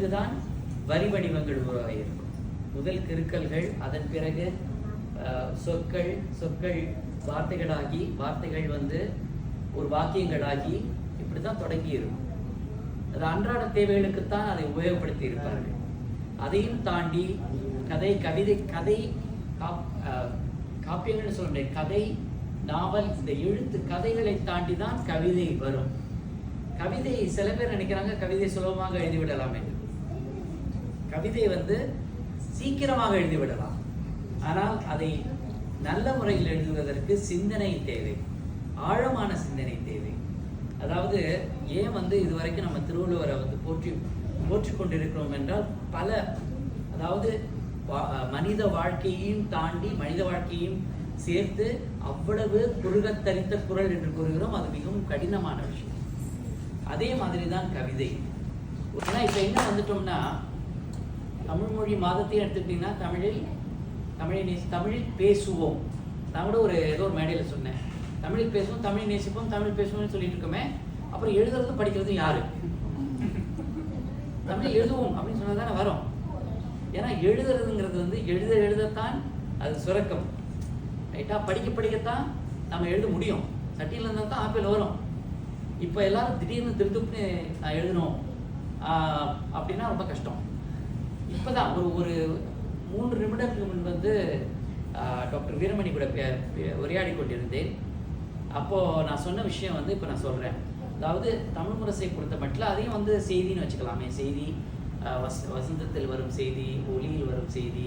இதுதான் வரி வடிவங்கள் உருவாகியிருக்கும். முதல் கிருக்கல்கள் அதன் பிறகு சொற்கள் சொற்கள் வார்த்தைகளாகி வார்த்தைகள் வந்து ஒரு வாக்கியங்களாகி இப்படி தான் தொடங்கி இருக்கும் அது அன்றாட தேவைகளுக்குத்தான் அதை உபயோகப்படுத்தி இருப்பார்கள் அதையும் தாண்டி கதை கவிதை கதை காப்பியங்கள்னு சொல்ல முடியாது. கதை நாவல் இந்த எழுத்து கதைகளை தாண்டி தான் கவிதை வரும். கவிதை சில பேர் நினைக்கிறாங்க கவிதை சுலபமாக எழுதிவிடலாம். என்று கவிதை வந்து சீக்கிரமாக எழுதிவிடலாம். ஆனால் அதை நல்ல முறையில் எழுதுவதற்கு சிந்தனை தேவை. ஆழமான சிந்தனை தேவை. அதாவது ஏன் வந்து இதுவரைக்கும் நம்ம திருவள்ளுவரை வந்து போற்றி போற்றிக் கொண்டிருக்கிறோம் என்றால் பல அதாவது மனித வாழ்க்கையையும் தாண்டி மனித வாழ்க்கையையும் சேர்த்து அவ்வளவு குறுகத்தரித்த குரல் என்று கூறுகிறோம். அது மிகவும் கடினமான விஷயம். அதே மாதிரி தான் கவிதை. ஏன்னா இப்போ என்ன வந்துட்டோம்னா தமிழ் மொழி மாதத்தையும் எடுத்துக்கிட்டிங்கன்னா தமிழில் தமிழை நேசி தமிழில் பேசுவோம். நான் கூட ஒரு ஏதோ ஒரு மேடையில் சொன்னேன். தமிழில் பேசுவோம் தமிழ் நேசிப்போம் தமிழ் பேசுவோம்னு சொல்லிட்டு இருக்கோமே. அப்புறம் எழுதுறதும் படிக்கிறதும் யாரு? தமிழ் எழுதுவோம் அப்படின்னு சொன்னால் தானே வரும். ஏன்னா எழுதுறதுங்கிறது வந்து எழுத எழுதத்தான் அது சுரக்கம். ரைட்டாக படிக்க படிக்கத்தான் நம்ம எழுத முடியும். சட்டியில் இருந்தால் தான் ஆப்பிள் வரும். இப்போ எல்லாரும் திடீர்னு திருத்துப்புன்னு எழுதணும் அப்படின்னா ரொம்ப கஷ்டம். இப்போ தான் ஒரு ஒரு மூன்று நிமிடத்துக்கு முன் வந்து டாக்டர் வீரமணி கூட உரையாடி கொண்டிருந்தேன். அப்போது நான் சொன்ன விஷயம் வந்து இப்போ நான் சொல்கிறேன் அதாவது தமிழ் முரசை பொறுத்த மட்டும் அதையும் வந்து செய்தின்னு வச்சுக்கலாமே. செய்தி வஸ் வசந்தத்தில் வரும் செய்தி ஒளியில் வரும் செய்தி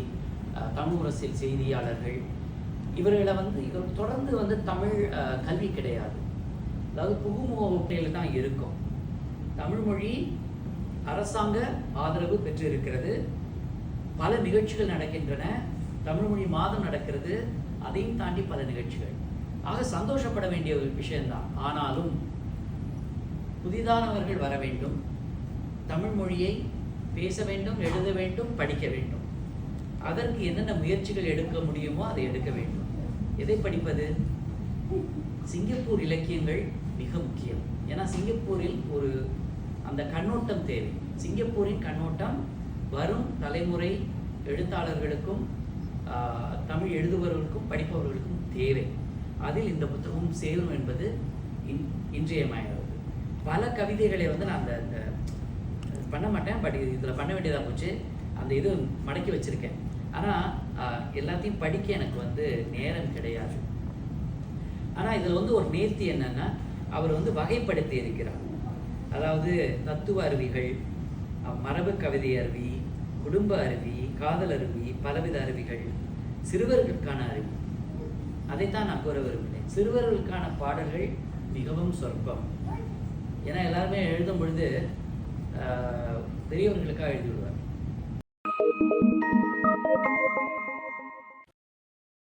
தமிழ் முரசில் செய்தியாளர்கள். இவர்களை வந்து இவர் தொடர்ந்து வந்து தமிழ் கல்வி கிடையாது. அதாவது புகுமுக வகுப்பில் தான் இருக்கும். தமிழ்மொழி அரசாங்க ஆதரவு பெற்று இருக்கிறது பல நிகழ்ச்சிகள் நடக்கின்றன. தமிழ்மொழி மாதம் நடக்கிறது. அதையும் தாண்டி பல நிகழ்ச்சிகள். ஆக சந்தோஷப்பட வேண்டிய ஒரு விஷயம்தான். ஆனாலும் புதிதானவர்கள் வர வேண்டும். தமிழ்மொழியை பேச வேண்டும் எழுத வேண்டும் படிக்க வேண்டும். அதற்கு என்னென்ன முயற்சிகள் எடுக்க முடியுமோ அதை எடுக்க வேண்டும். எதை படிப்பது? சிங்கப்பூர் இலக்கியங்கள் மிக முக்கியம். ஏன்னா சிங்கப்பூரில் ஒரு அந்த கண்ணோட்டம் தேவை. சிங்கப்பூரின் கண்ணோட்டம் வரும் தலைமுறை எழுத்தாளர்களுக்கும் தமிழ் எழுதுபவர்களுக்கும் படிப்பவர்களுக்கும் தேவை. அதில் இந்த புத்தகம் சேரும் என்பது இன் இன்றியமையாதது. பல கவிதைகளை வந்து நான் அந்த அந்த பண்ண மாட்டேன். பட் இதில் பண்ண வேண்டியதாக போச்சு. அந்த இது மடக்கி வச்சுருக்கேன். ஆனால் எல்லாத்தையும் படிக்க எனக்கு வந்து நேரம் கிடையாது. ஆனால் இதில் வந்து ஒரு நேர்த்தி என்னன்னா அவர் வந்து வகைப்படுத்தி இருக்கிறார். அதாவது தத்துவ அருவிகள் மரபு கவிதை அருவி குடும்ப அருவி காதல் அருவி பலவித அருவிகள் சிறுவர்களுக்கான அருவி. அதைத்தான் நான் கூற விரும்பினேன் சிறுவர்களுக்கான பாடல்கள் மிகவும் சொற்பம். ஏன்னா எல்லாருமே எழுதும் பொழுது அஹ், பெரியவர்களுக்காக எழுதி விடுவார்